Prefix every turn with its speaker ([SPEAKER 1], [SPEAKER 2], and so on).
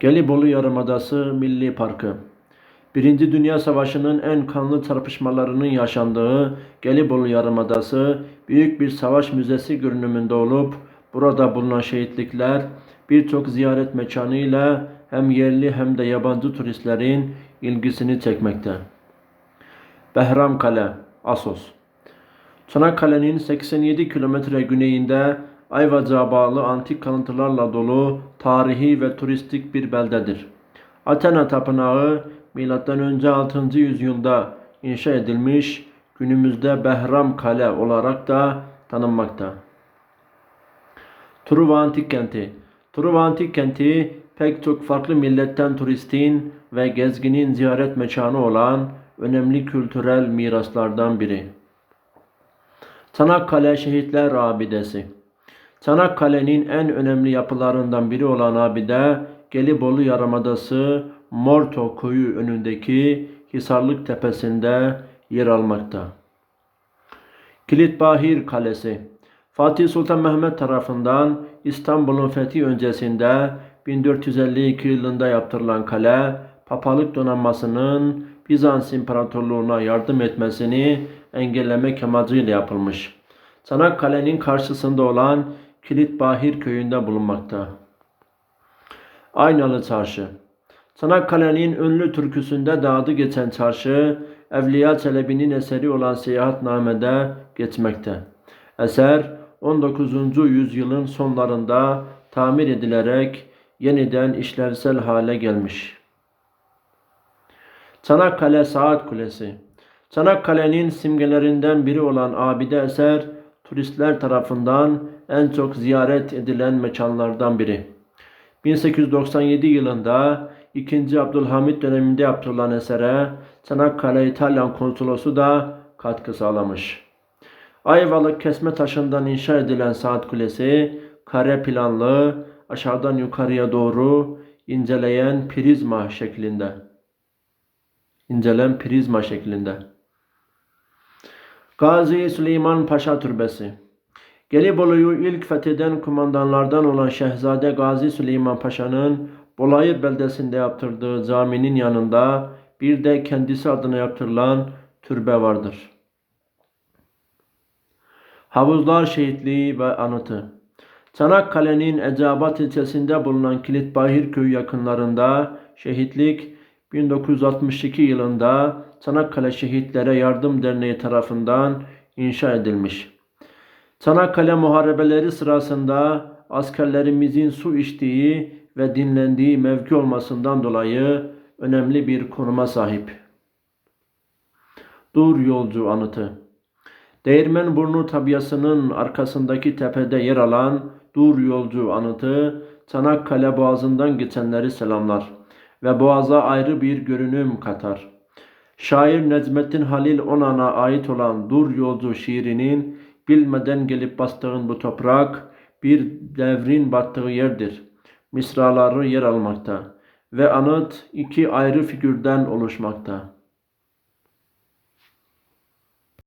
[SPEAKER 1] Gelibolu Yarımadası Milli Parkı Birinci Dünya Savaşı'nın en kanlı çarpışmalarının yaşandığı Gelibolu Yarımadası büyük bir savaş müzesi görünümünde olup burada bulunan şehitlikler birçok ziyaret mekanı ile hem yerli hem de yabancı turistlerin ilgisini çekmekte. Behram Kale, Asos Çanakkale'nin 87 kilometre güneyinde Ayvacık'a bağlı antik kalıntılarla dolu tarihi ve turistik bir beldedir. Athena Tapınağı M.Ö. 6. yüzyılda inşa edilmiş, günümüzde Behram Kale olarak da tanınmakta. Truva Antik Kenti Truva Antik Kenti pek çok farklı milletten turistin ve gezginin ziyaret mekanı olan önemli kültürel miraslardan biri. Çanakkale Şehitler Abidesi Çanakkale'nin en önemli yapılarından biri olan abide Gelibolu Yarımadası Morto Koyu önündeki Hisarlık Tepesi'nde yer almakta. Kilitbahir Kalesi Fatih Sultan Mehmet tarafından İstanbul'un fethi öncesinde 1452 yılında yaptırılan kale, papalık donanmasının Bizans İmparatorluğu'na yardım etmesini engellemek amacıyla yapılmış. Çanakkale'nin karşısında olan Kilitbahir köyünde bulunmakta. Aynalı Çarşı Çanakkale'nin ünlü türküsünde de adı geçen çarşı, Evliya Çelebi'nin eseri olan Seyahatname'de geçmekte. Eser 19. yüzyılın sonlarında tamir edilerek yeniden işlevsel hale gelmiş. Çanakkale Saat Kulesi Çanakkale'nin simgelerinden biri olan abide eser, turistler tarafından en çok ziyaret edilen mekanlardan biri. 1897 yılında 2. Abdülhamit döneminde yaptırılan esere Çanakkale İtalyan konsolosu da katkı sağlamış. Ayvalık kesme taşından inşa edilen saat kulesi kare planlı aşağıdan yukarıya doğru inceleyen prizma şeklinde. İncelen prizma şeklinde. Gazi Süleyman Paşa Türbesi Gelibolu'yu ilk fetheden kumandanlardan olan Şehzade Gazi Süleyman Paşa'nın Bolayır beldesinde yaptırdığı caminin yanında bir de kendisi adına yaptırılan türbe vardır. Havuzlar Şehitliği ve Anıtı Çanakkale'nin Eceabat ilçesinde bulunan Kilitbahir köyü yakınlarında şehitlik 1962 yılında Çanakkale Şehitlere Yardım Derneği tarafından inşa edilmiş. Çanakkale muharebeleri sırasında askerlerimizin su içtiği ve dinlendiği mevki olmasından dolayı önemli bir konuma sahip. Dur Yolcu Anıtı Değirmenburnu tabiasının arkasındaki tepede yer alan Dur Yolcu Anıtı, Çanakkale Boğazı'ndan geçenleri selamlar ve Boğaz'a ayrı bir görünüm katar. Şair Necmettin Halil Onan'a ait olan Dur Yolcu şiirinin bilmeden gelip bastığın bu toprak bir devrin battığı yerdir. Misraları yer almakta ve anıt iki ayrı figürden oluşmakta.